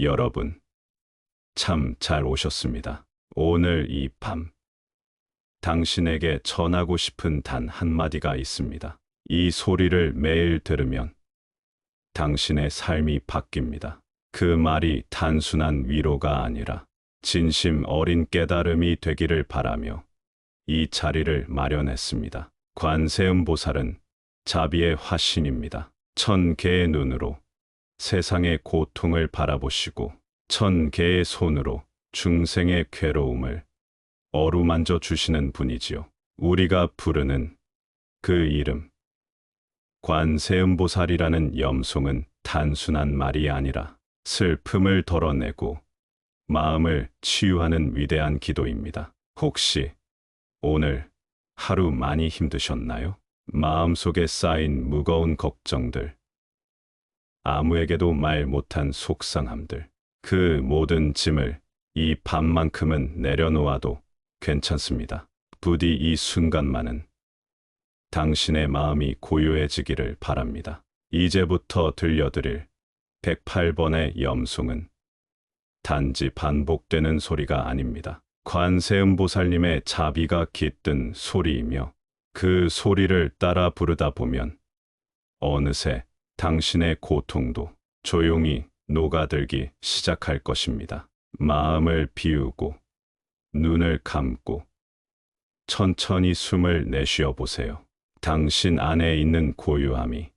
여러분, 참 잘 오셨습니다. 오늘 이 밤, 당신에게 전하고 싶은 단 한마디가 있습니다. 이 소리를 매일 들으면 당신의 삶이 바뀝니다. 그 말이 단순한 위로가 아니라 진심 어린 깨달음이 되기를 바라며 이 자리를 마련했습니다. 관세음 보살은 자비의 화신입니다. 천 개의 눈으로 세상의 고통을 바라보시고 천 개의 손으로 중생의 괴로움을 어루만져 주시는 분이지요. 우리가 부르는 그 이름 관세음보살이라는 염송은 단순한 말이 아니라 슬픔을 덜어내고 마음을 치유하는 위대한 기도입니다. 혹시 오늘 하루 많이 힘드셨나요? 마음속에 쌓인 무거운 걱정들, 아무에게도 말 못한 속상함들, 그 모든 짐을 이 밤만큼은 내려놓아도 괜찮습니다. 부디 이 순간만은 당신의 마음이 고요해지기를 바랍니다. 이제부터 들려드릴 108번의 염송은 단지 반복되는 소리가 아닙니다. 관세음보살님의 자비가 깃든 소리이며 그 소리를 따라 부르다 보면 어느새 당신의 고통도 조용히 녹아들기 시작할 것입니다. 마음을 비우고 눈을 감고 천천히 숨을 내쉬어 보세요. 당신 안에 있는 고요함이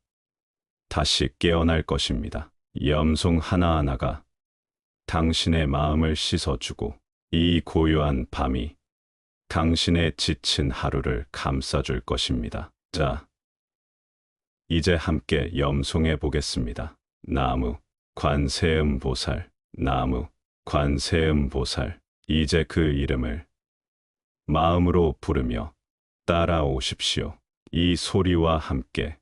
다시 깨어날 것입니다. 염송 하나하나가 당신의 마음을 씻어주고 이 고요한 밤이 당신의 지친 하루를 감싸줄 것입니다. 자, 이제 함께 염송해 보겠습니다. 나무, 관세음 보살, 나무, 관세음 보살. 이제 그 이름을 마음으로 부르며 따라오십시오. 이 소리와 함께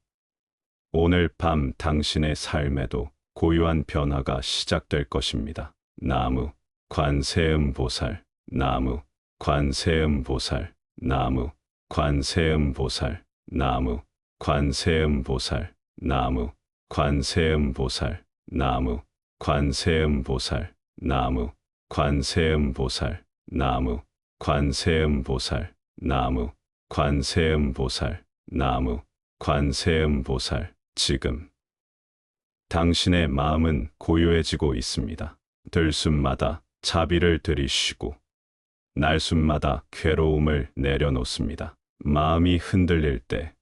오늘 밤 당신의 삶에도 고요한 변화가 시작될 것입니다. 나무, 관세음 보살, 나무, 관세음 보살, 나무, 관세음 보살, 나무, 관세음 보살, 나무, 관세음 보살, 나무, 관세음 보살, 나무, 관세음 보살, 나무, 관세음 보살, 나무, 관세음 보살, 나무, 관세음 보살, 지금. 당신의 마음은 고요해지고 있습니다. 들숨마다 자비를 들이쉬고, 날숨마다 괴로움을 내려놓습니다. 마음이 흔들릴 때,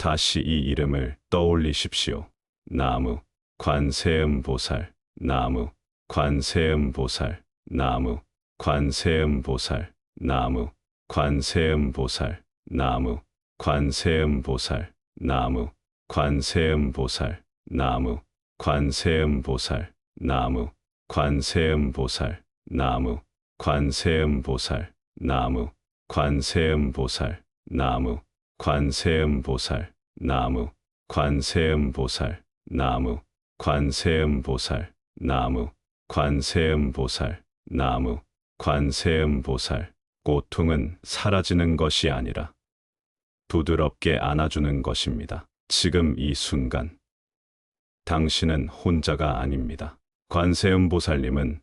다시 이 이름을 떠올리십시오. 나무, 관세음 보살, 나무, 관세음 보살, 나무, 관세음 보살, 나무, 관세음 보살, 나무, 관세음 보살, 나무, 관세음 보살, 나무, 관세음 보살, 나무, 관세음 보살, 나무, 관세음 보살, 나무, 관세음 보살, 나무, 관세음 보살, 나무, 관세음 보살, 나무, 관세음 보살, 나무, 관세음 보살, 나무, 관세음 보살. 고통은 사라지는 것이 아니라 부드럽게 안아주는 것입니다. 지금 이 순간, 당신은 혼자가 아닙니다. 관세음 보살님은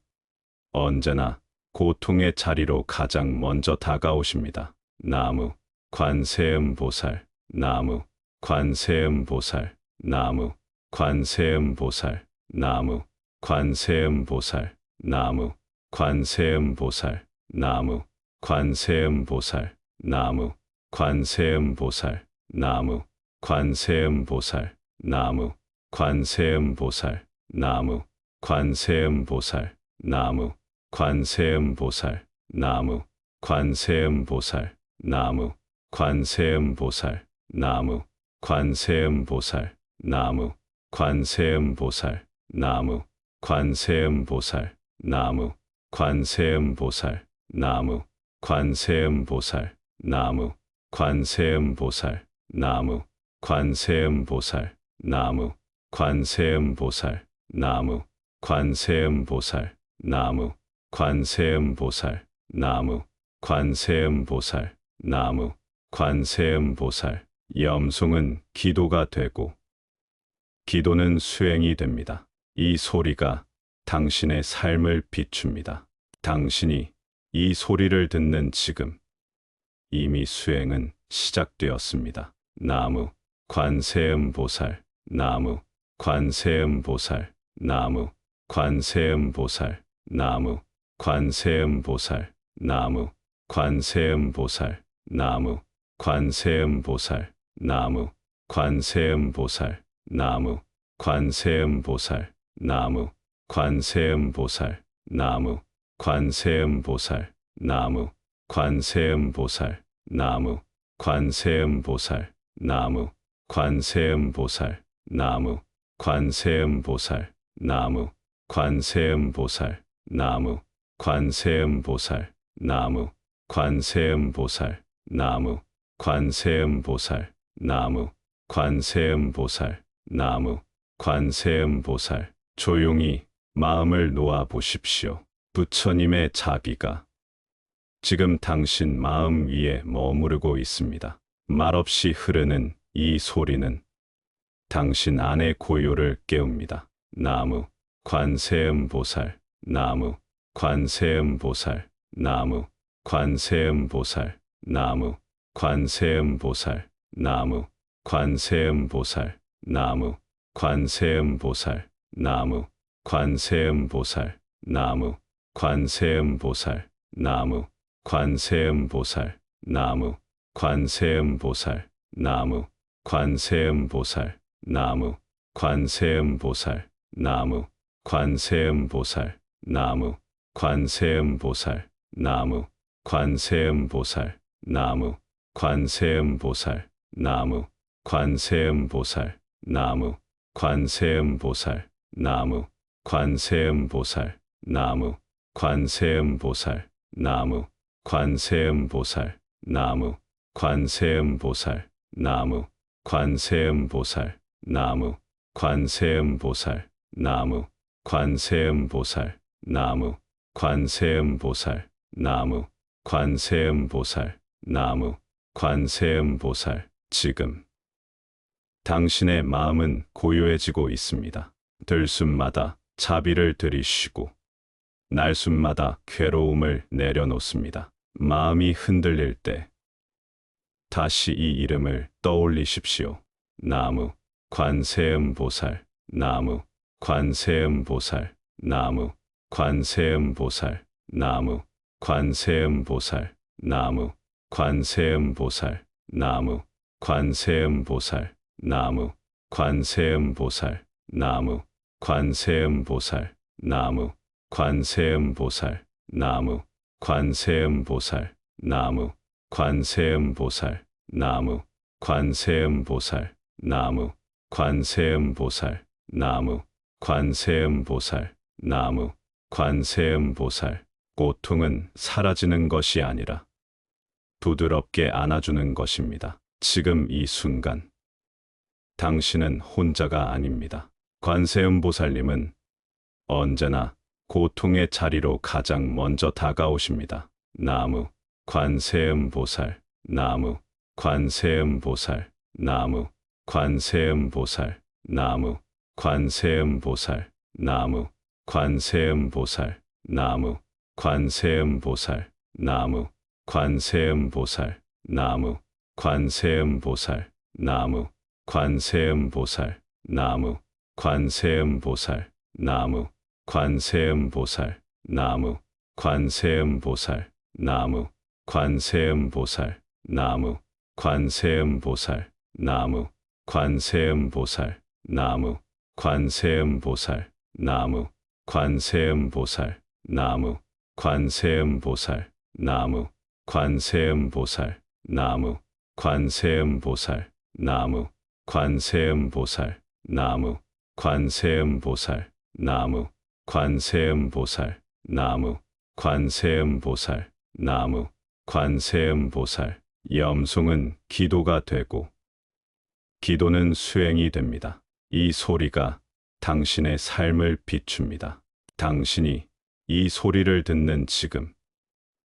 언제나 고통의 자리로 가장 먼저 다가오십니다. 나무, 관세음 보살, 나무, 관세음 보살, 나무, 관세음 보살, 나무, 관세음 보살, 나무, 관세음 보살, 나무, 관세음 보살, 나무, 관세음 보살, 나무, 관세음 보살, 나무, 관세음 보살, 나무, 관세음 보살, 나무, 관세음 보살, 나무, 관세음 보살, 나무, 관세음 보살, 나무, 관세음 보살, 나무, 관세음 보살, 나무, 관세음 보살, 나무, 관세음 보살, 나무, 관세음 보살, 나무, 관세음 보살, 나무, 관세음 보살, 나무, 관세음 보살, 나무, 관세음 보살, 나무, 관세음 보살, 나무, 관세음 보살, 나무, 관세음 보살. 염송은 기도가 되고, 기도는 수행이 됩니다. 이 소리가 당신의 삶을 비춥니다. 당신이 이 소리를 듣는 지금 이미 수행은 시작되었습니다. 나무 관세음 보살 나무 관세음 보살 나무 관세음 보살 나무 관세음 보살 나무 관세음 보살 나무 관세음 보살 나무 관세음 보살 나무 관세음 보살 나무 관세음 보살 나무 관세음 보살 나무 관세음 보살 나무 관세음 보살 나무 관세음 보살 나무 관세음 보살 나무 관세음 보살 나무 관세음 보살 나무 관세음 보살 나무 관세음 보살 나무 관세음 보살 나무 관세음 보살 조용히 마음을 놓아 보십시오. 부처님의 자비가 지금 당신 마음 위에 머무르고 있습니다. 말없이 흐르는 이 소리는 당신 안의 고요를 깨웁니다. 나무 관세음 보살 나무 관세음 보살 나무 관세음 보살 나무 관세음 보살 나무 관세음 보살 나무 관세음 보살 나무 관세음 보살 나무 관세음 보살 나무 관세음 보살 나무 관세음 보살 나무 관세음 보살 나무 관세음 보살 나무 관세음 보살 나무 관세음 보살 나무 관세음 보살 나무 관세음 보살 나무 관세음 보살 나무 관세음 보살 나무 관세음 보살 나무 관세음 보살 나무 관세음 보살 나무 관세음 보살 나무 관세음 보살 나무 관세음 보살 나무 관세음 보살 나무 관세음 보살 나무 관세음 보살 나무 관세음 보살 지금 당신의 마음은 고요해지고 있습니다. 들숨마다 자비를 들이쉬고 날숨마다 괴로움을 내려놓습니다. 마음이 흔들릴 때 다시 이 이름을 떠올리십시오. 나무 관세음 보살 나무 관세음 보살 나무 관세음 보살 나무 관세음 보살 나무 관세음 보살 나무 관세음 보살 나무 관세음 보살 나무 관세음 보살 나무 관세음 보살 나무 관세음 보살 나무 관세음 보살 나무 관세음 보살 나무 관세음 보살 나무 관세음 보살 나무 관세음 보살 고통은 사라지는 것이 아니라 부드럽게 안아주는 것입니다. 지금 이 순간 당신은 혼자가 아닙니다. 관세음 보살님은 언제나 고통의 자리로 가장 먼저 다가오십니다. 나무 관세음 보살 나무 관세음 보살 나무 관세음 보살 나무 관세음 보살 나무 관세음 보살 나무 관세음 보살 나무 관세음 보살 나무 관세음 보살 나무 관세음 보살 나무 관세음 보살 나무 관세음 보살 나무 관세음 보살 나무 관세음 보살 나무 관세음 보살 나무 관세음 보살 나무 관세음 보살 나무 관세음 보살 나무 관세음 보살 나무 관세음 보살 나무. 관세음 보살 나무. 관세음 보살 나무. 관세음 보살 나무. 관세음 보살 나무. 관세음 보살 나무. 관세음 보살 염송은 기도가 되고 기도는 수행이 됩니다. 이 소리가 당신의 삶을 비춥니다. 당신이 이 소리를 듣는 지금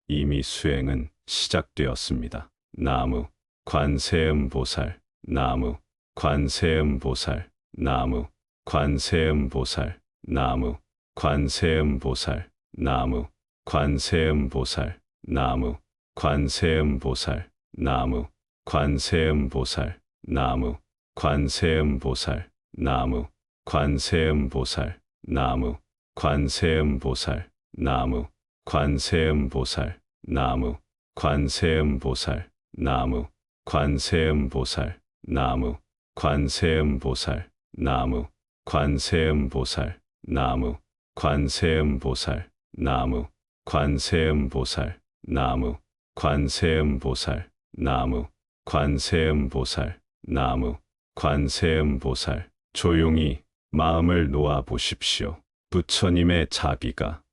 이미 수행은 시작되었습니다. 나무 관세음 보살 나무 관세음 보살 나무 관세음 보살 나무 관세음 보살, 나무, 관세음 보살, 나무, 관세음 보살, 나무, 관세음 보살, 나무, 관세음 보살, 나무, 관세음 보살, 나무, 관세음 보살, 나무, 관세음보살, 나무, 관세음보살, 나무, 관세음보살, 나무, 관세음보살, 나무, 관세음보살, 나무, 관세음보살, 나무, 관세음보살, 나무, 관세음보살, 나무, 관세음보살, 나무, 관세음보살, 조용히 마음을 놓아 보십시오. 부처님의 자비가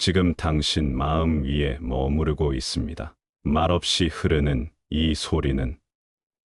지금 당신 마음 위에 머무르고 있습니다. 말없이 흐르는 이 소리는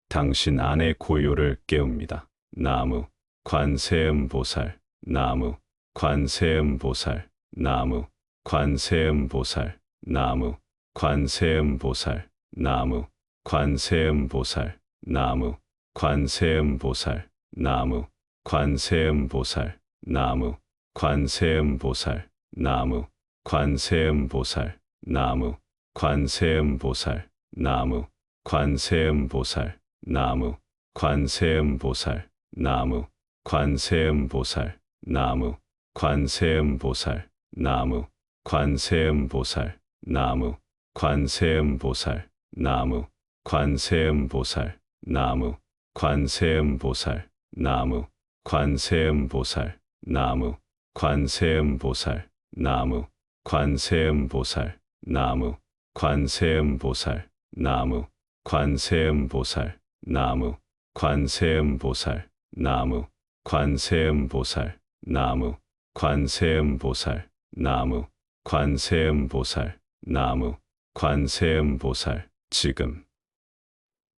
당신 안의 고요를 깨웁니다. 나무, 관세음 보살, 나무, 관세음 보살, 나무, 관세음 보살, 나무, 관세음 보살, 나무, 관세음 보살, 나무, 관세음 보살, 나무, 관세음 보살, 나무, 관세음 보살, 나무, 관세음보살, 나무, 관세음보살, 나무, 관세음보살, 나무, 관세음보살, 나무, 관세음보살, 나무, 관세음보살, 나무, 관세음보살, 나무, 관세음보살, 나무, 관세음보살, 나무, 관세음보살, 나무, 관세음보살, 나무, 관세음보살, 나무, 관세음보살, 나무, 관세음보살, 나무, 관세음보살, 나무, 관세음보살, 나무, 관세음보살, 나무, 관세음보살, 나무, 관세음보살, 나무, 관세음보살, 지금.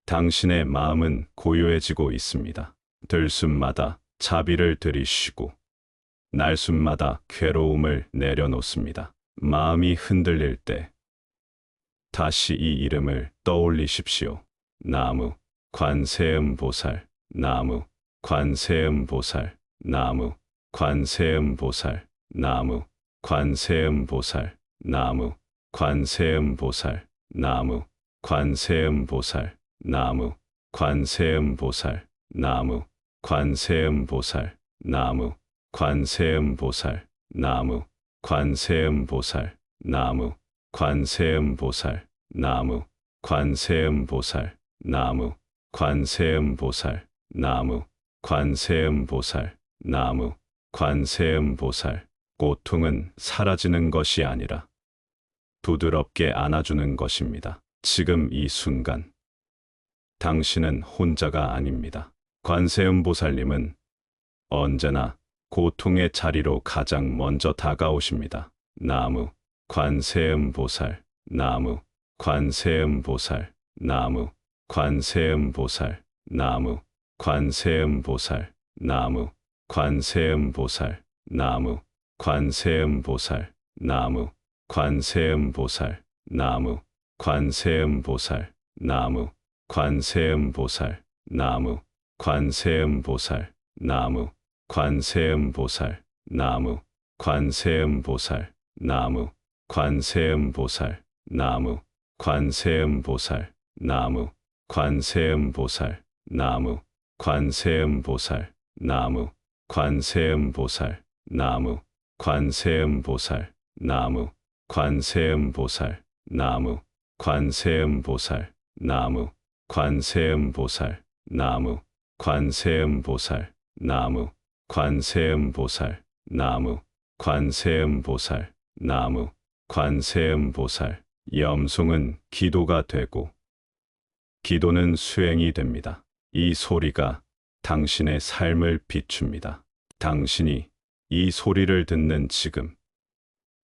당신의 마음은 고요해지고 있습니다. 들숨마다 자비를 들이쉬고 날숨마다 괴로움을 내려놓습니다. 마음이 흔들릴 때 다시 이 이름을 떠올리십시오. 나무, 관세음 보살, 나무, 관세음 보살, 나무, 관세음 보살, 나무, 관세음 보살, 나무, 관세음 보살, 나무, 관세음 보살, 나무, 관세음 보살, 나무, 관세음 보살, 나무, 관세음 보살, 나무, 관세음보살, 나무, 관세음보살, 나무, 관세음보살, 나무, 관세음보살, 나무, 관세음보살, 나무, 관세음보살. 고통은 사라지는 것이 아니라 부드럽게 안아주는 것입니다. 지금 이 순간 당신은 혼자가 아닙니다. 관세음보살님은 언제나 고통의 자리로 가장 먼저 다가오십니다. 나무, 관세음 보살, 나무, 관세음 보살, 나무, 관세음 보살, 나무, 관세음 보살, 나무, 관세음 보살, 나무, 관세음 보살, 나무, 관세음 보살, 나무, 관세음 보살, 나무, 관세음 보살, 나무, 관세음 보살, 나무, 관세음보살, 나무, 관세음보살, 나무, 관세음보살, 나무, 관세음보살, 나무, 관세음보살, 나무, 관세음보살, 나무, 관세음보살, 나무, 관세음보살, 나무, 관세음보살, 나무, 관세음보살, 나무, 관세음보살, 나무, 관세음보살, 나무, 관세음보살, 나무, 관세음보살, 나무, 관세음보살. 염송은 기도가 되고 기도는 수행이 됩니다. 이 소리가 당신의 삶을 비춥니다. 당신이 이 소리를 듣는 지금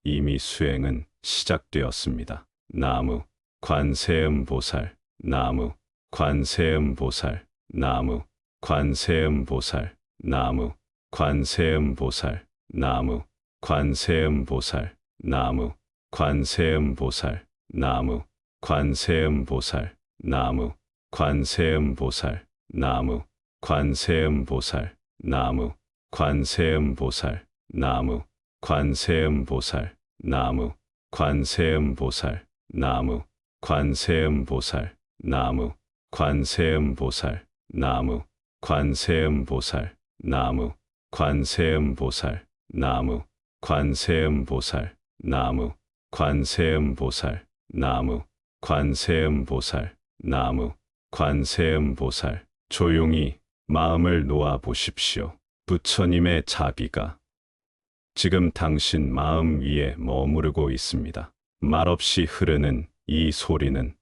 이미 수행은 시작되었습니다. 나무, 관세음보살, 나무, 관세음보살, 나무, 관세음보살, 나무, 관세음보살, 나무, 관세음보살, 나무, 관세음보살, 나무, 관세음보살, 나무, 관세음보살, 나무, 관세음보살, 나무, 관세음보살, 나무, 관세음보살 나무 관세음보살 나무 관세음보살 나무 관세음보살 나무 관세음보살 나무 관세음보살 나무 관세음보살 나무 관세음보살 나무 관세음보살 나무 관세음보살 조용히 마음을 놓아 보십시오. 부처님의 자비가 지금 당신 마음 위에 머무르고 있습니다. 말없이 흐르는 이 소리는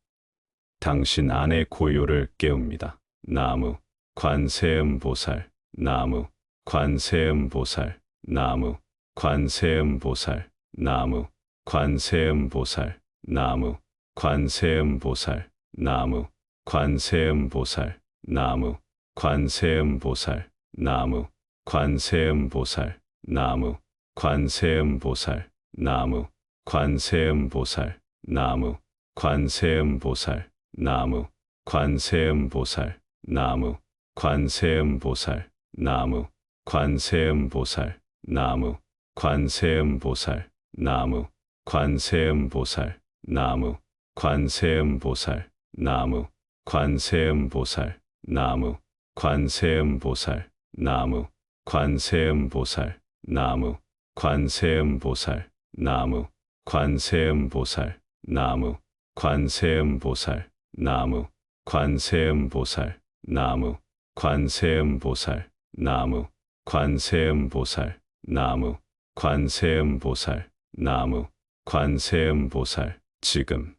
당신 안의 고요를 깨웁니다. 나무 관세음보살 나무 관세음보살 나무 관세음보살 나무 관세음보살 나무 관세음보살 나무 관세음보살 나무 관세음보살 나무 관세음보살 나무 관세음보살 나무 관세음보살 나무 관세음보살 나무 관세음보살 나무 관세음보살 나무 관세음보살 나무 관세음보살 나무 관세음보살 나무 관세음보살 나무 관세음보살 나무 관세음보살 나무 관세음보살 나무 관세음보살 나무 관세음보살 나무 관세음보살 나무 관세음보살 나무 관세음보살 나무 관세음보살 나무 관세음보살 나무 관세음보살 지금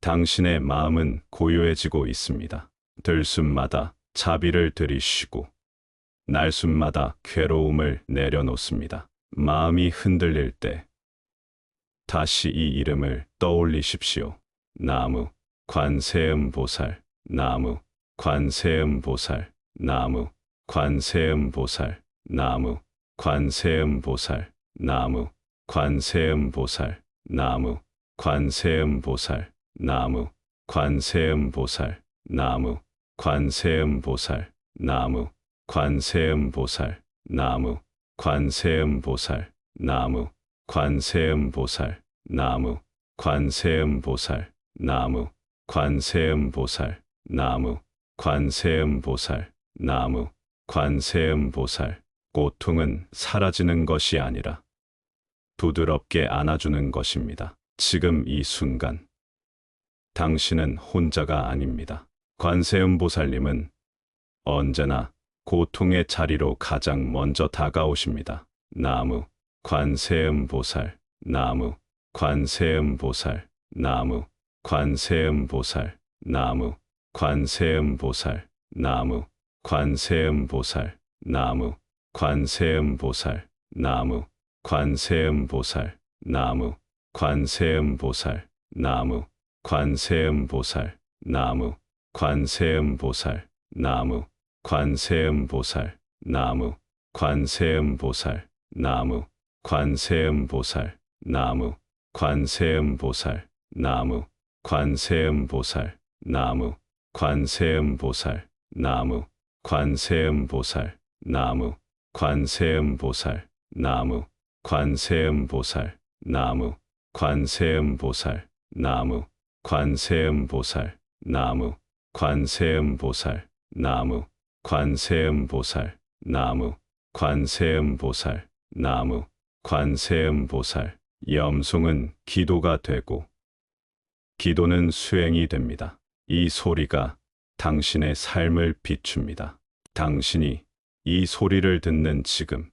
당신의 마음은 고요해지고 있습니다. 들숨마다 자비를 들이쉬고 날숨마다 괴로움을 내려놓습니다. 마음이 흔들릴 때 다시 이 이름을 떠올리십시오. 나무 관세음보살 나무 관세음보살 나무 관세음보살 나무 관세음보살 나무 관세음보살 나무 관세음보살 나무 관세음보살 나무 관세음보살 나무 관세음보살 나무 관세음보살 나무 관세음보살 나무 관세음보살 나무 관세음보살 나무 관세음보살 나무 관세음 보살 고통은 사라지는 것이 아니라 부드럽게 안아주는 것입니다. 지금 이 순간 당신은 혼자가 아닙니다. 관세음 보살님은 언제나 고통의 자리로 가장 먼저 다가오십니다. 나무 관세음 보살 나무 관세음 보살 나무 관세음 보살 나무 관세음 보살 나무 관세음보살 나무 관세음보살 나무 관세음보살 나무 관세음보살 나무 관세음보살 나무 관세음보살 나무 관세음보살 나무 관세음보살 나무 관세음보살 나무 관세음보살 나무 관세음보살 나무 관세음보살 나무 관세음보살 나무. 관세음보살 나무. 관세음보살 나무. 관세음보살 나무. 관세음보살 나무. 관세음보살 나무. 관세음보살 나무. 관세음보살 나무. 관세음보살 염송은 기도가 되고 기도는 수행이 됩니다. 이 소리가 당신의 삶을 비춥니다. 당신이 이 소리를 듣는 지금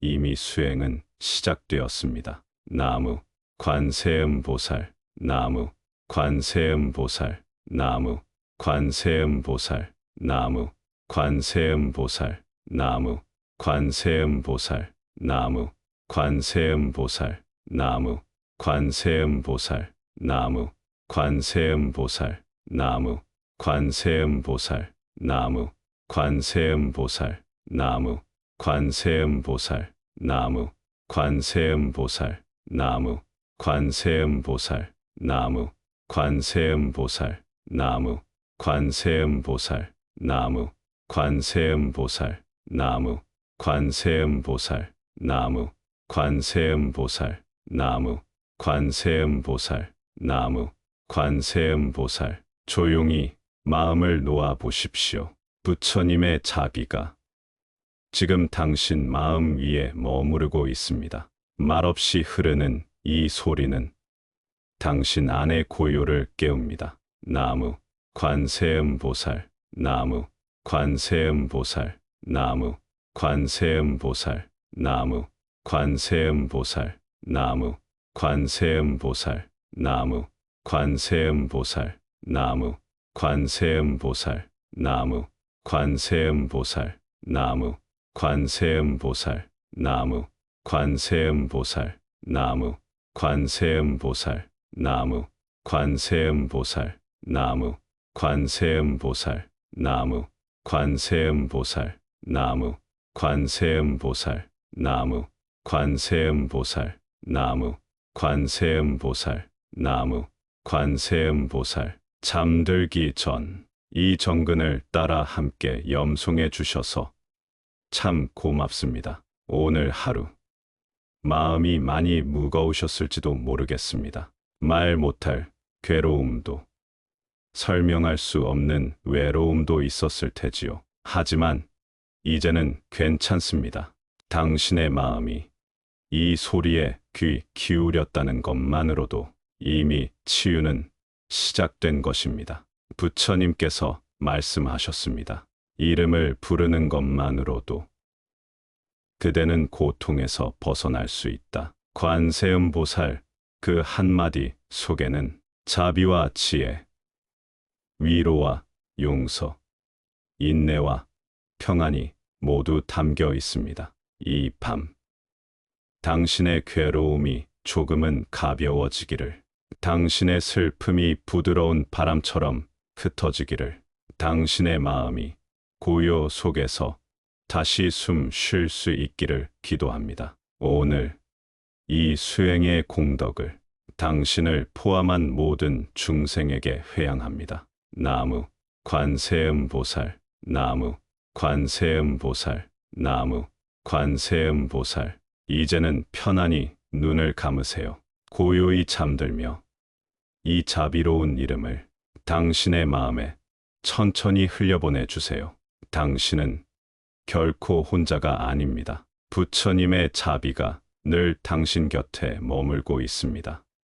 이미 수행은 시작되었습니다. 나무 관세음 보살 나무 관세음 보살 나무 관세음 보살 나무 관세음 보살 나무 관세음 보살 나무 관세음 보살 나무 관세음 보살 나무 관세음 보살 나무 관세음보살 나무 관세음보살 나무 관세음보살 나무 관세음보살 나무 관세음보살 나무 관세음보살 나무 관세음보살 나무 관세음보살 나무 관세음보살 나무 관세음보살 나무 관세음보살 나무 관세음보살 조용히 마음을 놓아 보십시오. 부처님의 자비가 지금 당신 마음 위에 머무르고 있습니다. 말없이 흐르는 이 소리는 당신 안의 고요를 깨웁니다. 나무 관세음 보살 나무 관세음 보살 나무 관세음 보살 나무 관세음 보살 나무 관세음 보살 나무 관세음 보살 나무 관세음보살 나무 관세음보살 나무 관세음보살 나무 관세음보살 나무 관세음보살 나무 관세음보살 나무 관세음보살 나무 관세음보살 나무 관세음보살 나무 관세음보살 나무 관세음보살 나무 관세음보살 잠들기 전 이 정근을 따라 함께 염송해 주셔서 참 고맙습니다. 오늘 하루 마음이 많이 무거우셨을지도 모르겠습니다. 말 못할 괴로움도 설명할 수 없는 외로움도 있었을 테지요. 하지만 이제는 괜찮습니다. 당신의 마음이 이 소리에 귀 기울였다는 것만으로도 이미 치유는 시작된 것입니다. 부처님께서 말씀하셨습니다. 이름을 부르는 것만으로도 그대는 고통에서 벗어날 수 있다. 관세음 보살 그 한마디 속에는 자비와 지혜, 위로와 용서, 인내와 평안이 모두 담겨 있습니다. 이 밤, 당신의 괴로움이 조금은 가벼워지기를, 당신의 슬픔이 부드러운 바람처럼 흩어지기를, 당신의 마음이 고요 속에서 다시 숨 쉴 수 있기를 기도합니다. 오늘 이 수행의 공덕을 당신을 포함한 모든 중생에게 회양합니다. 나무 관세음 보살 나무 관세음 보살 나무 관세음 보살 이제는 편안히 눈을 감으세요. 고요히 잠들며 이 자비로운 이름을 당신의 마음에 천천히 흘려보내 주세요. 당신은 결코 혼자가 아닙니다. 부처님의 자비가 늘 당신 곁에 머물고 있습니다.